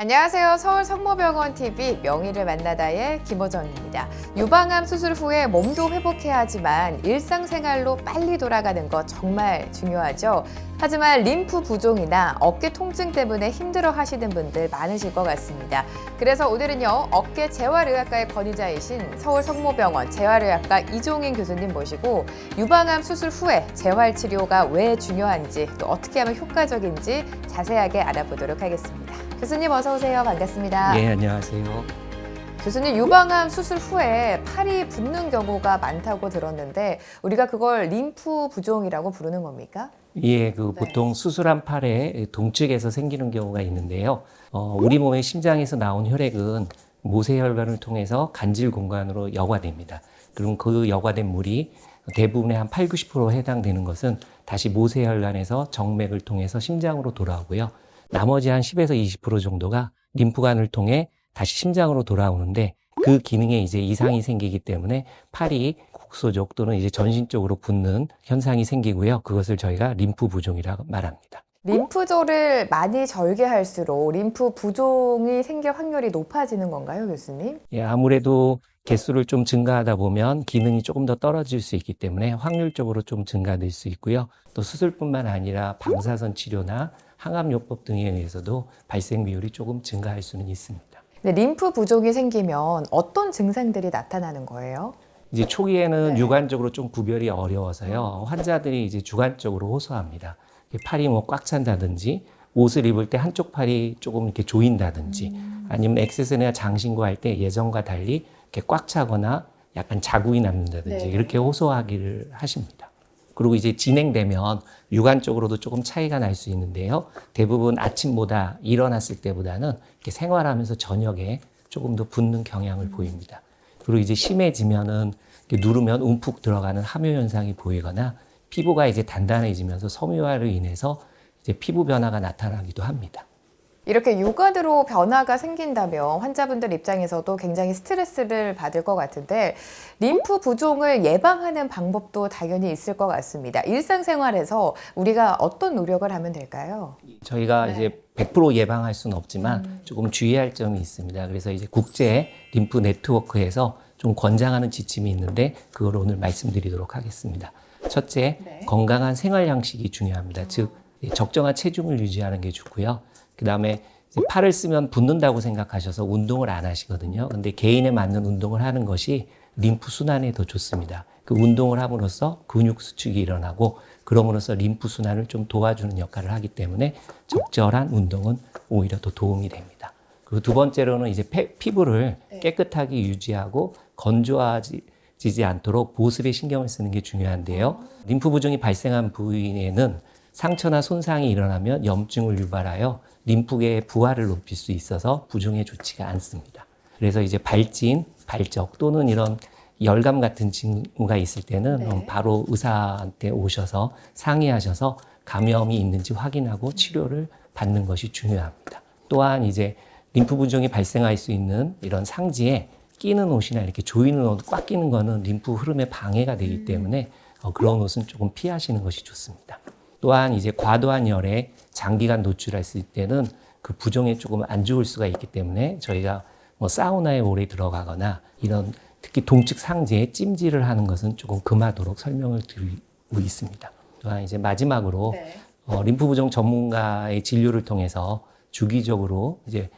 안녕하세요. 서울 성모병원 TV 명의를 만나다의 김호정입니다. 유방암 수술 후에 몸도 회복해야 하지만 일상생활로 빨리 돌아가는 거 정말 중요하죠. 하지만 림프 부종이나 어깨 통증 때문에 힘들어 하시는 분들 많으실 것 같습니다. 그래서 오늘은요, 어깨 재활의학과의 권위자이신 서울 성모병원 재활의학과 이종인 교수님 모시고 유방암 수술 후에 재활 치료가 왜 중요한지 또 어떻게 하면 효과적인지 자세하게 알아보도록 하겠습니다. 교수님 어서 오세요. 반갑습니다. 네, 안녕하세요. 교수님 유방암 수술 후에 팔이 붓는 경우가 많다고 들었는데 우리가 그걸 림프 부종이라고 부르는 겁니까? 예, 그 네. 보통 수술한 팔에 동측에서 생기는 경우가 있는데요. 어, 우리 몸의 심장에서 나온 혈액은 모세혈관을 통해서 간질 공간으로 여과됩니다. 그럼 그 여과된 물이 대부분의 한 8, 90% 해당되는 것은 다시 모세혈관에서 정맥을 통해서 심장으로 돌아오고요. 나머지 한 10에서 20% 정도가 림프관을 통해 다시 심장으로 돌아오는데 그 기능에 이제 이상이 생기기 때문에 팔이 국소적 또는 이제 전신적으로 붓는 현상이 생기고요. 그것을 저희가 림프 부종이라고 말합니다. 림프절을 많이 절개할수록 림프 부종이 생길 확률이 높아지는 건가요, 교수님? 예, 아무래도 개수를 좀 증가하다 보면 기능이 조금 더 떨어질 수 있기 때문에 확률적으로 좀 증가될 수 있고요. 또 수술뿐만 아니라 방사선 치료나 항암요법 등에 의해서도 발생 비율이 조금 증가할 수는 있습니다. 근데 림프 부종이 생기면 어떤 증상들이 나타나는 거예요? 이제 초기에는 네. 육안적으로 좀 구별이 어려워서요. 환자들이 이제 주관적으로 호소합니다. 팔이 뭐 꽉 찬다든지 옷을 입을 때 한쪽 팔이 조금 이렇게 조인다든지 아니면 엑세스나 장신구 할 때 예전과 달리 이렇게 꽉 차거나 약간 자국이 남는다든지 네. 이렇게 호소하기를 하십니다. 그리고 이제 진행되면 육안적으로도 조금 차이가 날 수 있는데요. 대부분 아침보다 일어났을 때보다는 이렇게 생활하면서 저녁에 조금 더 붓는 경향을 보입니다. 그리고 이제 심해지면은 누르면 움푹 들어가는 함유 현상이 보이거나 피부가 이제 단단해지면서 섬유화로 인해서 이제 피부 변화가 나타나기도 합니다. 이렇게 육안으로 변화가 생긴다면 환자분들 입장에서도 굉장히 스트레스를 받을 것 같은데 림프 부종을 예방하는 방법도 당연히 있을 것 같습니다. 일상생활에서 우리가 어떤 노력을 하면 될까요? 저희가 네. 이제 100% 예방할 수는 없지만 음. 조금 주의할 점이 있습니다. 그래서 이제 국제 림프 네트워크에서 좀 권장하는 지침이 있는데 그걸 오늘 말씀드리도록 하겠습니다. 첫째, 네. 건강한 생활 양식이 중요합니다. 즉 적정한 체중을 유지하는 게 좋고요. 그 다음에 팔을 쓰면 붓는다고 생각하셔서 운동을 안 하시거든요. 근데 개인에 맞는 운동을 하는 것이 림프 순환에 더 좋습니다. 그 운동을 함으로써 근육 수축이 일어나고 그럼으로써 림프 순환을 좀 도와주는 역할을 하기 때문에 적절한 운동은 오히려 더 도움이 됩니다. 그리고 두 번째로는 이제 폐- 피부를 네. 깨끗하게 유지하고 건조하지 않도록 보습에 신경을 쓰는 게 중요한데요. 림프 부종이 발생한 부위에는 상처나 손상이 일어나면 염증을 유발하여 림프계의 부하를 높일 수 있어서 부종에 좋지가 않습니다. 그래서 이제 발진, 발적 또는 이런 열감 같은 징후가 있을 때는 네. 어, 바로 의사한테 오셔서 상의하셔서 감염이 있는지 확인하고 치료를 받는 것이 중요합니다. 또한 이제 림프 부종이 발생할 수 있는 이런 상지에 끼는 옷이나 이렇게 조이는 옷, 꽉 끼는 거는 림프 흐름에 방해가 되기 때문에 어, 그런 옷은 조금 피하시는 것이 좋습니다. 또한 이제 과도한 열에 장기간 노출했을 때는 그 부종에 조금 안 좋을 수가 있기 때문에 저희가 뭐 사우나에 오래 들어가거나 이런 특히 동측 상지에 찜질을 하는 것은 조금 금하도록 설명을 드리고 있습니다. 또한 이제 마지막으로 어, 림프 부종 전문가의 진료를 통해서 주기적으로 이제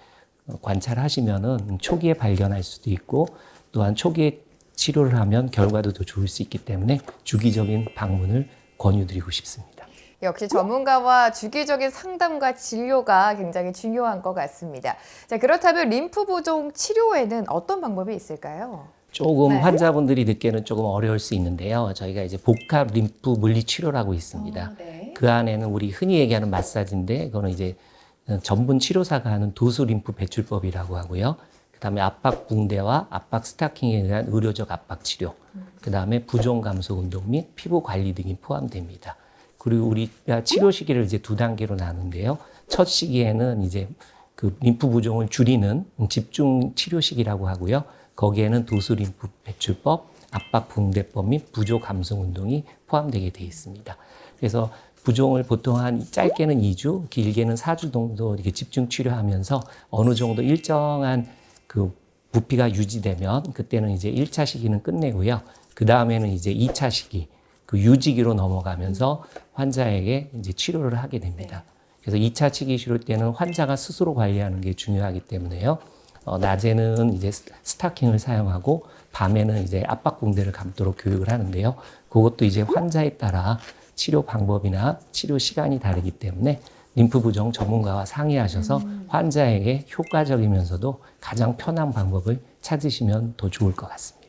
어, 관찰하시면은 초기에 발견할 수도 있고 또한 초기에 치료를 하면 결과도 더 좋을 수 있기 때문에 주기적인 방문을 권유드리고 싶습니다. 역시 전문가와 주기적인 상담과 진료가 굉장히 중요한 것 같습니다. 자, 그렇다면 림프 부종 치료에는 어떤 방법이 있을까요? 조금 네. 환자분들이 듣기에는 조금 어려울 수 있는데요. 저희가 이제 복합 림프 물리 치료라고 있습니다. 네. 그 안에는 우리 흔히 얘기하는 마사지인데 그거는 이제 전문 치료사가 하는 도수 림프 배출법이라고 하고요. 그다음에 압박 붕대와 압박 스타킹에 대한 의료적 압박 치료. 그다음에 부종 감소 운동 및 피부 관리 등이 포함됩니다. 그리고 우리가 치료 시기를 이제 두 단계로 나누는데요. 첫 시기에는 이제 그 림프 부종을 줄이는 집중 치료식이라고 하고요. 거기에는 도수 림프 배출법, 압박 붕대법 및 부조 감소 운동이 포함되게 되어 있습니다. 그래서 부종을 보통 한 짧게는 2주, 길게는 4주 정도 이렇게 집중 치료하면서 어느 정도 일정한 그 부피가 유지되면 그때는 이제 1차 시기는 끝내고요. 그 다음에는 이제 2차 시기, 그 유지기로 넘어가면서 환자에게 이제 치료를 하게 됩니다. 그래서 2차 치기 치료 때는 환자가 스스로 관리하는 게 중요하기 때문에요. 어, 낮에는 이제 스- 스타킹을 사용하고 밤에는 이제 압박 붕대를 감도록 교육을 하는데요. 그것도 이제 환자에 따라 치료 방법이나 치료 시간이 다르기 때문에 림프 부종 전문가와 상의하셔서 환자에게 효과적이면서도 가장 편한 방법을 찾으시면 더 좋을 것 같습니다.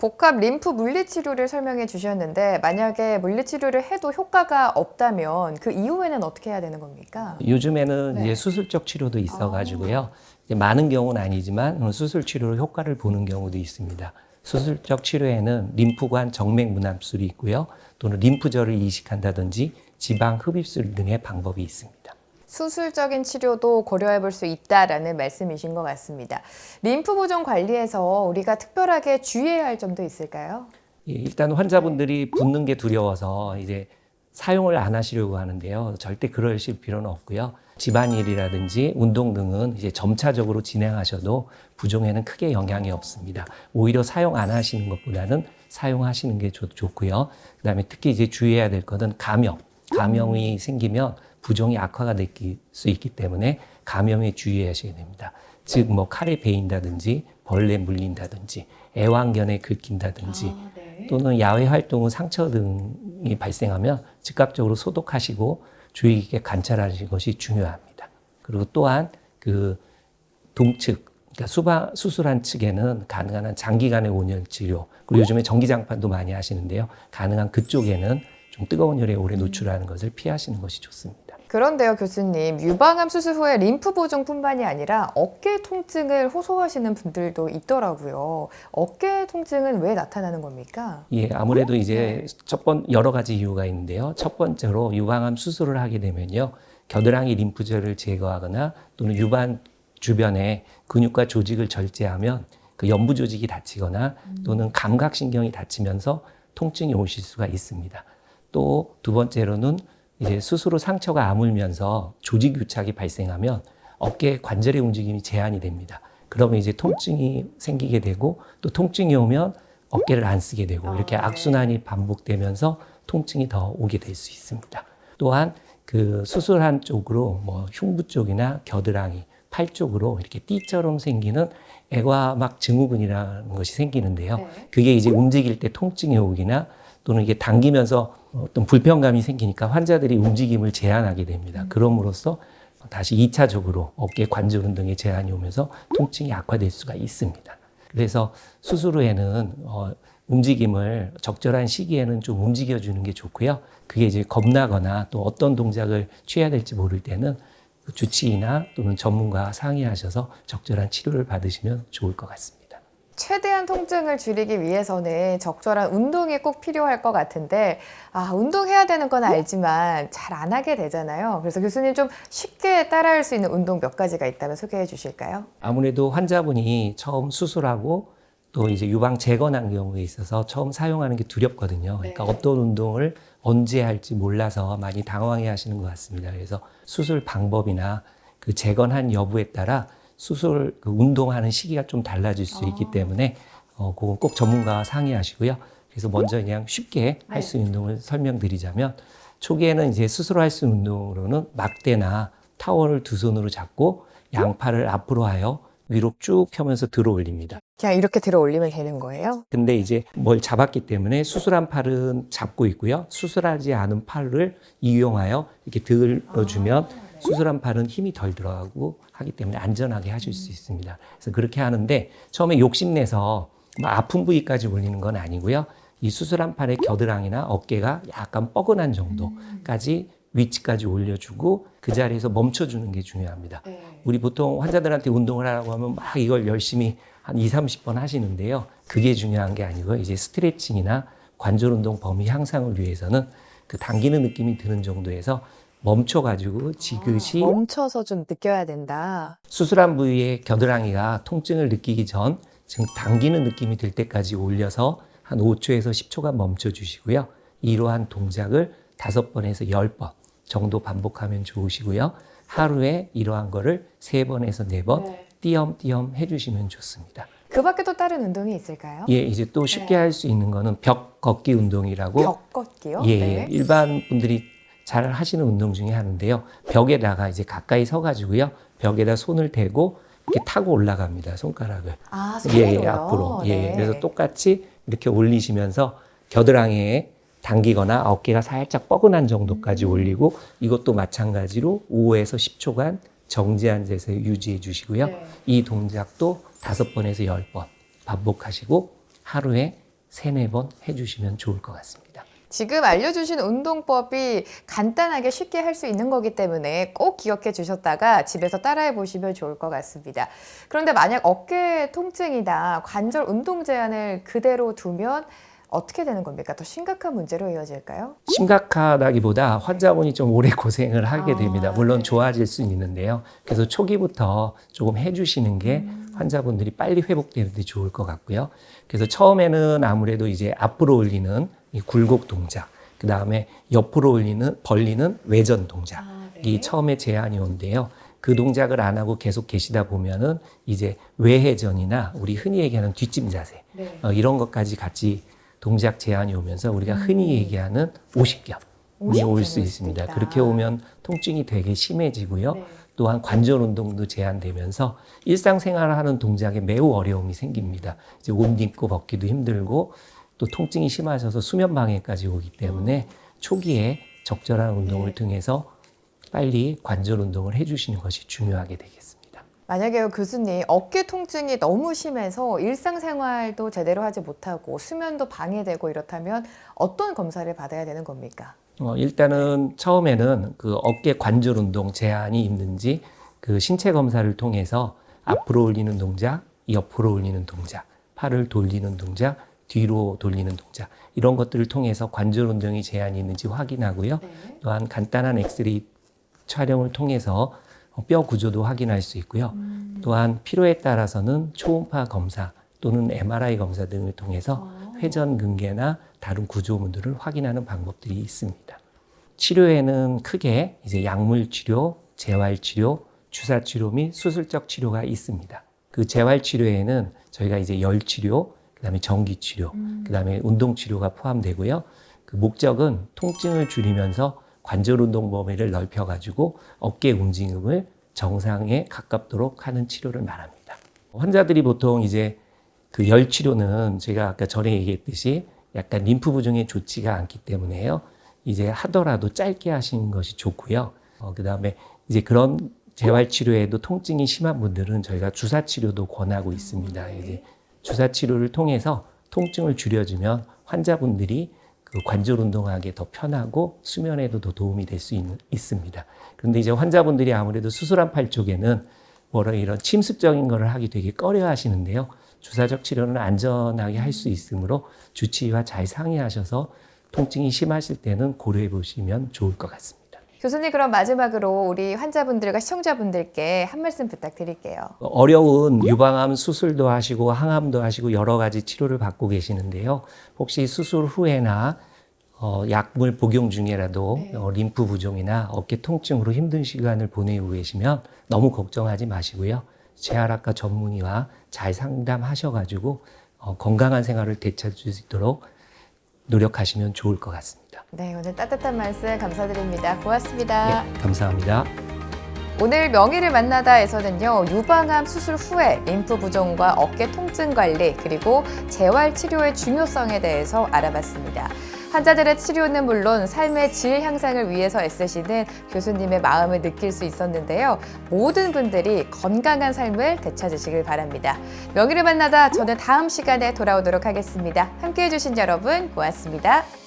복합 림프 물리치료를 설명해 주셨는데 만약에 물리치료를 해도 효과가 없다면 그 이후에는 어떻게 해야 되는 겁니까? 요즘에는 네. 이제 수술적 치료도 있어가지고요. 이제 많은 경우는 아니지만 수술 치료로 효과를 보는 경우도 있습니다. 수술적 치료에는 림프관 정맥 문합술이 있고요. 또는 림프절을 이식한다든지 지방 흡입술 등의 방법이 있습니다. 수술적인 치료도 고려해 볼 수 있다라는 말씀이신 것 같습니다. 림프 부종 관리에서 우리가 특별하게 주의해야 할 점도 있을까요? 예, 일단 환자분들이 붓는 게 두려워서 이제 사용을 안 하시려고 하는데요. 절대 그러실 필요는 없고요. 집안일이라든지 운동 등은 이제 점차적으로 진행하셔도 부종에는 크게 영향이 없습니다. 오히려 사용 안 하시는 것보다는 사용하시는 게 좋, 좋고요. 그다음에 특히 이제 주의해야 될 것은 감염. 감염이 생기면 부종이 악화가 될 수 있기 때문에 감염에 주의하셔야 됩니다. 즉, 뭐 칼에 베인다든지 벌레 물린다든지 애완견에 긁힌다든지 또는 야외 활동 후 상처 등이 발생하면 즉각적으로 소독하시고 주의 깊게 관찰하시는 것이 중요합니다. 그리고 또한 그 동측, 그러니까 수방, 수술한 측에는 가능한 한 장기간의 온열 치료, 그리고 요즘에 전기장판도 많이 하시는데요. 가능한 그쪽에는 좀 뜨거운 열에 오래 노출하는 것을 피하시는 것이 좋습니다. 그런데요, 교수님. 유방암 수술 후에 림프 부종뿐만이 아니라 어깨 통증을 호소하시는 분들도 있더라고요. 어깨 통증은 왜 나타나는 겁니까? 예, 아무래도 이제 첫 번, 여러 가지 이유가 있는데요. 첫 번째로 유방암 수술을 하게 되면요. 겨드랑이 림프절을 제거하거나 또는 유방 주변에 근육과 조직을 절제하면 그 연부 조직이 다치거나 또는 감각신경이 다치면서 통증이 오실 수가 있습니다. 또 두 번째로는 이제 후 상처가 아물면서 조직 유착이 발생하면 어깨 관절의 움직임이 제한이 됩니다. 그러면 이제 통증이 생기게 되고 또 통증이 오면 어깨를 안 쓰게 되고 이렇게 아, 네. 악순환이 반복되면서 통증이 더 오게 될 수 있습니다. 또한 그 수술한 쪽으로 뭐 흉부 쪽이나 겨드랑이, 팔 쪽으로 이렇게 띠처럼 생기는 애과막 증후군이라는 것이 생기는데요. 네. 그게 이제 움직일 때 통증이 오기나 또는 이게 당기면서 어떤 불편감이 생기니까 환자들이 움직임을 제한하게 됩니다. 그럼으로써 다시 2차적으로 어깨 관절 운동에 제한이 오면서 통증이 악화될 수가 있습니다. 그래서 수술 후에는 어, 움직임을 적절한 시기에는 좀 움직여주는 게 좋고요. 그게 이제 겁나거나 또 어떤 동작을 취해야 될지 모를 때는 그 주치의나 또는 전문가와 상의하셔서 적절한 치료를 받으시면 좋을 것 같습니다. 최대한 통증을 줄이기 위해서는 적절한 운동이 꼭 필요할 것 같은데, 아, 운동해야 되는 건 알지만 잘 안 하게 되잖아요. 그래서 교수님 좀 쉽게 따라할 수 있는 운동 몇 가지가 있다면 소개해 주실까요? 아무래도 환자분이 처음 수술하고 또 이제 유방 재건한 경우에 있어서 처음 사용하는 게 두렵거든요. 그러니까 네. 어떤 운동을 언제 할지 몰라서 많이 당황해 하시는 것 같습니다. 그래서 수술 방법이나 그 재건한 여부에 따라 수술 그 운동하는 시기가 좀 달라질 수 있기 때문에 어, 그건 꼭 전문가와 상의하시고요. 그래서 먼저 그냥 쉽게 할 수 있는 운동을 설명드리자면 초기에는 이제 스스로 할 수 있는 운동으로는 막대나 타월을 두 손으로 잡고 양팔을 앞으로 하여 위로 쭉 펴면서 들어 올립니다. 그냥 이렇게 들어 올리면 되는 거예요? 근데 이제 뭘 잡았기 때문에 수술한 팔은 잡고 있고요. 수술하지 않은 팔을 이용하여 이렇게 들어주면 수술한 팔은 힘이 덜 들어가고 하기 때문에 안전하게 하실 수 있습니다. 그래서 그렇게 하는데 처음에 욕심내서 뭐 아픈 부위까지 올리는 건 아니고요. 이 수술한 팔의 겨드랑이나 어깨가 약간 뻐근한 정도까지 위치까지 올려주고 그 자리에서 멈춰주는 게 중요합니다. 우리 보통 환자들한테 운동을 하라고 하면 막 이걸 열심히 한 2, 30번 하시는데요. 그게 중요한 게 아니고 이제 스트레칭이나 관절 운동 범위 향상을 위해서는 그 당기는 느낌이 드는 정도에서 멈춰가지고 지그시 멈춰서 좀 느껴야 된다. 수술한 부위의 겨드랑이가 통증을 느끼기 전 지금 당기는 느낌이 들 때까지 올려서 한 5초에서 10초간 멈춰 주시고요. 이러한 동작을 다섯 번에서 열번 정도 반복하면 좋으시고요. 하루에 이러한 거를 세 번에서 네번 네. 띄엄띄엄 해주시면 좋습니다. 그 밖에 또 다른 운동이 있을까요? 예, 이제 또 쉽게 네. 할수 있는 거는 벽 걷기 운동이라고 벽 걷기요? 예, 네. 일반 분들이 잘 하시는 운동 중에 하는데요. 벽에다가 이제 가까이 서가지고요. 벽에다 손을 대고 이렇게 타고 올라갑니다. 손가락을. 아, 예, 손으로요? 예, 앞으로. 예, 네. 그래서 똑같이 이렇게 올리시면서 겨드랑이에 당기거나 어깨가 살짝 뻐근한 정도까지 음. 올리고 이것도 마찬가지로 5에서 10초간 정지한 자세 유지해 주시고요. 네. 이 동작도 다섯 번에서 열번 반복하시고 하루에 세네 번 해주시면 좋을 것 같습니다. 지금 알려주신 운동법이 간단하게 쉽게 할 수 있는 거기 때문에 꼭 기억해 주셨다가 집에서 따라해 보시면 좋을 것 같습니다. 그런데 만약 어깨 통증이다, 관절 운동 제한을 그대로 두면 어떻게 되는 겁니까? 더 심각한 문제로 이어질까요? 심각하다기보다 환자분이 좀 오래 고생을 하게 아, 됩니다. 물론 네. 좋아질 수는 있는데요. 그래서 초기부터 조금 해주시는 게 음. 환자분들이 빨리 회복되는데 좋을 것 같고요. 그래서 처음에는 아무래도 이제 앞으로 올리는 이 굴곡 동작, 그 다음에 옆으로 올리는 벌리는 외전 동작. 네. 이 처음에 제한이 온대요. 그 동작을 안 하고 계속 계시다 보면은 이제 외회전이나 우리 흔히 얘기하는 뒷짐 자세 네. 어, 이런 것까지 같이 동작 제한이 오면서 우리가 음. 흔히 얘기하는 오십견이 올수올 있습니다. 있다. 그렇게 오면 통증이 되게 심해지고요. 네. 또한 관절 운동도 제한되면서 일상생활을 하는 동작에 매우 어려움이 생깁니다. 이제 옷 입고 벗기도 힘들고 또 통증이 심하셔서 수면 방해까지 오기 때문에 초기에 적절한 운동을 네. 통해서 빨리 관절 운동을 해주시는 것이 중요하게 되겠습니다. 만약에 교수님 어깨 통증이 너무 심해서 일상생활도 제대로 하지 못하고 수면도 방해되고 이렇다면 어떤 검사를 받아야 되는 겁니까? 어, 일단은 처음에는 그 어깨 관절 운동 제한이 있는지 그 신체 검사를 통해서 앞으로 올리는 동작, 옆으로 올리는 동작, 팔을 돌리는 동작, 뒤로 돌리는 동작 이런 것들을 통해서 관절 운동이 제한이 있는지 확인하고요. 또한 간단한 엑스레이 촬영을 통해서 어, 뼈 구조도 확인할 수 있고요. 또한 필요에 따라서는 초음파 검사 또는 MRI 검사 등을 통해서 회전 근개나 다른 구조물들을 확인하는 방법들이 있습니다. 치료에는 크게 이제 약물 치료, 재활 치료, 주사 치료 및 수술적 치료가 있습니다. 그 재활 치료에는 저희가 이제 열 치료, 그다음에 전기 치료, 그다음에 운동 치료가 포함되고요. 그 목적은 통증을 줄이면서 관절 운동 범위를 넓혀 가지고 어깨 움직임을 정상에 가깝도록 하는 치료를 말합니다. 환자들이 보통 이제 그 열 치료는 제가 아까 전에 얘기했듯이 약간 림프 부종에 좋지가 않기 때문에요. 이제 하더라도 짧게 하시는 것이 좋고요. 어, 그 다음에 이제 그런 재활 치료에도 통증이 심한 분들은 저희가 주사 치료도 권하고 있습니다. 이제 주사 치료를 통해서 통증을 줄여주면 환자분들이 그 관절 운동하기에 더 편하고 수면에도 더 도움이 될 수 있습니다. 그런데 이제 환자분들이 아무래도 수술한 팔 쪽에는 뭐라 이런 침습적인 거를 하기 되게 꺼려 하시는데요. 주사적 치료는 안전하게 할 수 있으므로 주치의와 잘 상의하셔서 통증이 심하실 때는 고려해 보시면 좋을 것 같습니다. 교수님 그럼 마지막으로 우리 환자분들과 시청자분들께 한 말씀 부탁드릴게요. 어려운 유방암 수술도 하시고 항암도 하시고 여러 가지 치료를 받고 계시는데요. 혹시 수술 후에나 어, 약물 복용 중에라도 네. 어, 림프 부종이나 어깨 통증으로 힘든 시간을 보내고 계시면 너무 걱정하지 마시고요. 재활학과 전문의와 잘 상담하셔가지고 어, 건강한 생활을 되찾을 수 있도록 노력하시면 좋을 것 같습니다. 네, 오늘 따뜻한 말씀 감사드립니다. 고맙습니다. 네, 감사합니다. 오늘 명의를 만나다에서는요 유방암 수술 후에 림프 부종과 어깨 통증 관리 그리고 재활 치료의 중요성에 대해서 알아봤습니다. 환자들의 치료는 물론 삶의 질 향상을 위해서 애쓰시는 교수님의 마음을 느낄 수 있었는데요. 모든 분들이 건강한 삶을 되찾으시길 바랍니다. 명의를 만나다 저는 다음 시간에 돌아오도록 하겠습니다. 함께 해 주신 여러분 고맙습니다.